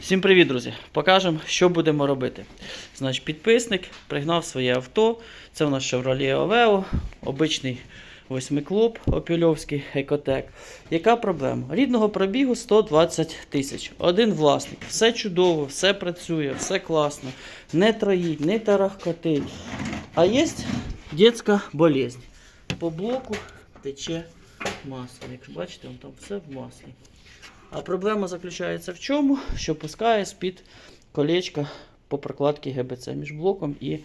Всім привіт, друзі! Покажемо, що будемо робити. Значить, підписник пригнав своє авто. Це у нас Chevrolet Aveo, обичний восьмиклуб Опільовський Екотек. Яка проблема? Рідного пробігу 120 тисяч. Один власник. Все чудово, все працює, все класно. Не троїть, не тарахкотить. А є дитяча болезнь. По блоку тече масло. Як бачите, там все в маслі. А проблема заключається в чому? Що пускає з-під колечка по прокладці ГБЦ між блоком і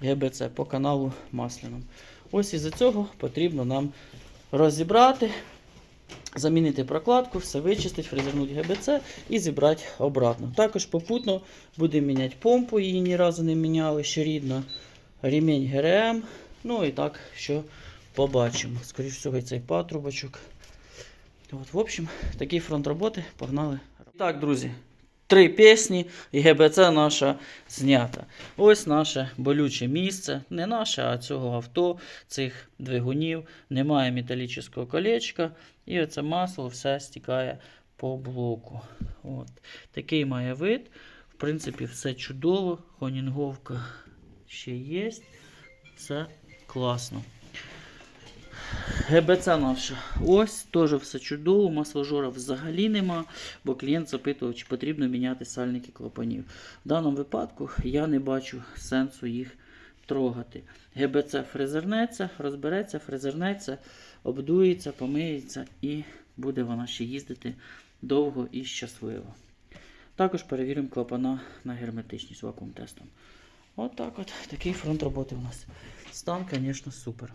ГБЦ по каналу масляному. Ось із-за цього потрібно нам розібрати, замінити прокладку, все вичистити, фрезернути ГБЦ і зібрати обратно. Також попутно будемо міняти помпу, її ні разу не міняли, ще рідно. Ремінь ГРМ. Ну і так, що побачимо. Скоріше всього, і цей патрубочок. От, в общем, такий фронт роботи. Погнали. Так, друзі, три пісні і ГБЦ наша знята. Ось наше болюче місце. Не наше, а цього авто, цих двигунів. Немає металічного колечка. І оце масло все стікає по блоку. От. Такий має вид. В принципі, все чудово. Хонінговка ще є. Все класно. ГБЦ наша. Ось теж все чудово, масложора взагалі нема, бо клієнт запитував, чи потрібно міняти сальники клапанів. В даному випадку я не бачу сенсу їх трогати. ГБЦ фрезернеться, розбереться, фрезернеться, обдується, помиється і буде вона ще їздити довго і щасливо. Також перевіримо клапана на герметичність вакуум тестом. От так от, такий фронт роботи у нас. Стан, звісно, супер.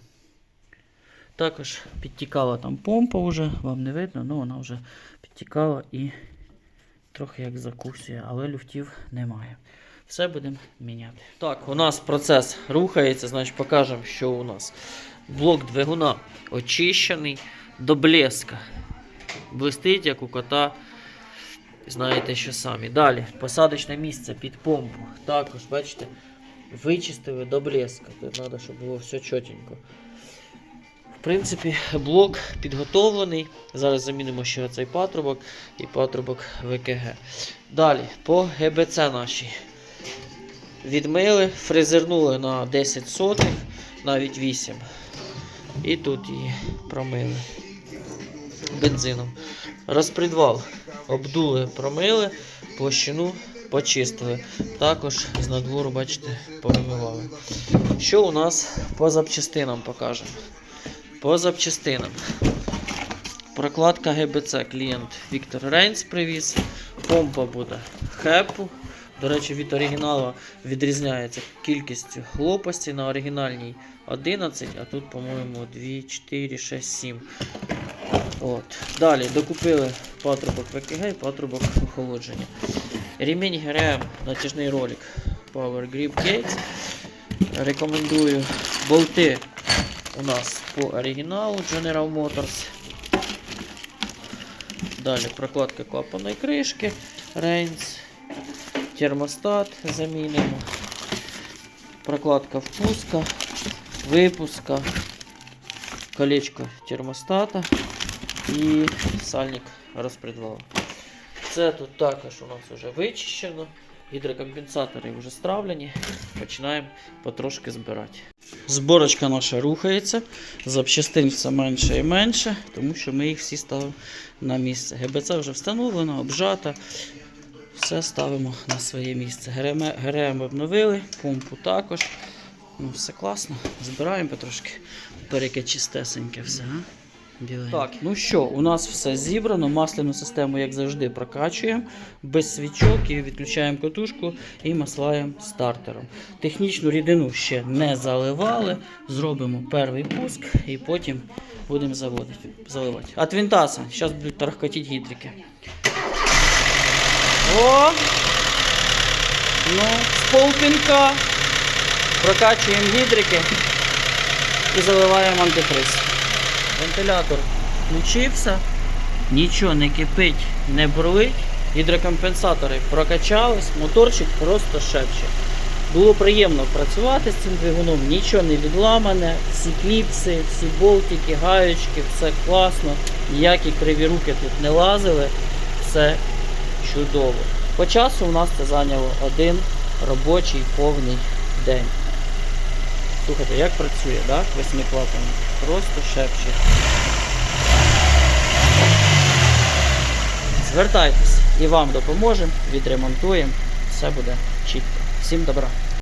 Також підтікала там помпа вже, вам не видно, але вона вже підтікала і трохи як закусує, але люфтів немає. Все будемо міняти. Так, у нас процес рухається, значить покажемо, що у нас. Блок двигуна очищений до блеска. Блистить, як у кота. Знаєте, що самі. Далі, посадочне місце під помпу. Також, бачите, вичистили до блеска. Тут треба, щоб було все чотенько. В принципі, блок підготовлений. Зараз замінимо ще цей патрубок і патрубок ВКГ. Далі, по ГБЦ нашій. Відмили, фрезернули на 10 сотих, навіть 8. І тут її промили бензином. Розпредвал обдули, промили, площину почистили. Також з надвору, бачите, повимивали. Що у нас по запчастинам покажемо? По запчастинам. Прокладка ГБЦ клієнт Віктор Рейнс привіз. Помпа буде хепу. До речі, від оригіналу відрізняється кількістю лопасті. На оригінальній 11, а тут, по-моєму, 2, 4, 6, 7. От. Далі докупили патрубок ВКГ і патрубок охолодження. Ремінь ГРМ, натяжний ролик Power Grip Gates. Рекомендую болти у нас по оригіналу General Motors. Далі прокладка клапаної кришки, Reigns, термостат замінимо, прокладка впуска, випуска, колечко термостата і сальник розпредвалу. Це тут також у нас вже вичищено. Гідрокомпенсатори вже стравлені. Починаємо потрошки збирати. Зборочка наша рухається, запчастин все менше і менше, тому що ми їх всі ставимо на місце. ГБЦ вже встановлено, обжата. Все ставимо на своє місце. ГРМ, обновили, помпу також. Ну, Все класно. Збираємо потрошки. Переке чистесеньке все. А? Біленьке. Так, ну що, у нас все зібрано. Масляну систему, як завжди, прокачуємо без свічок і відключаємо катушку і маслаємо стартером. Технічну рідину ще не заливали. Зробимо перший пуск і потім будемо заливати. От винтаса, зараз будуть тарахкотіти гідрики. О! Ну, з прокачуємо гідрики і заливаємо антифриз. Вентилятор включився, нічого не кипить, не бурлить. Гідрокомпенсатори прокачались, моторчик просто шепче. Було приємно працювати з цим двигуном, нічого не відламане, всі кліпси, всі болтики, гаючки, все класно, ніякі криві руки тут не лазили, все чудово. По часу у нас це зайняло один робочий повний день. Слухайте, як працює, так? Восьмиклапаний. Просто шепче. Звертайтесь і вам допоможемо, відремонтуємо. Все буде чітко. Всім добра.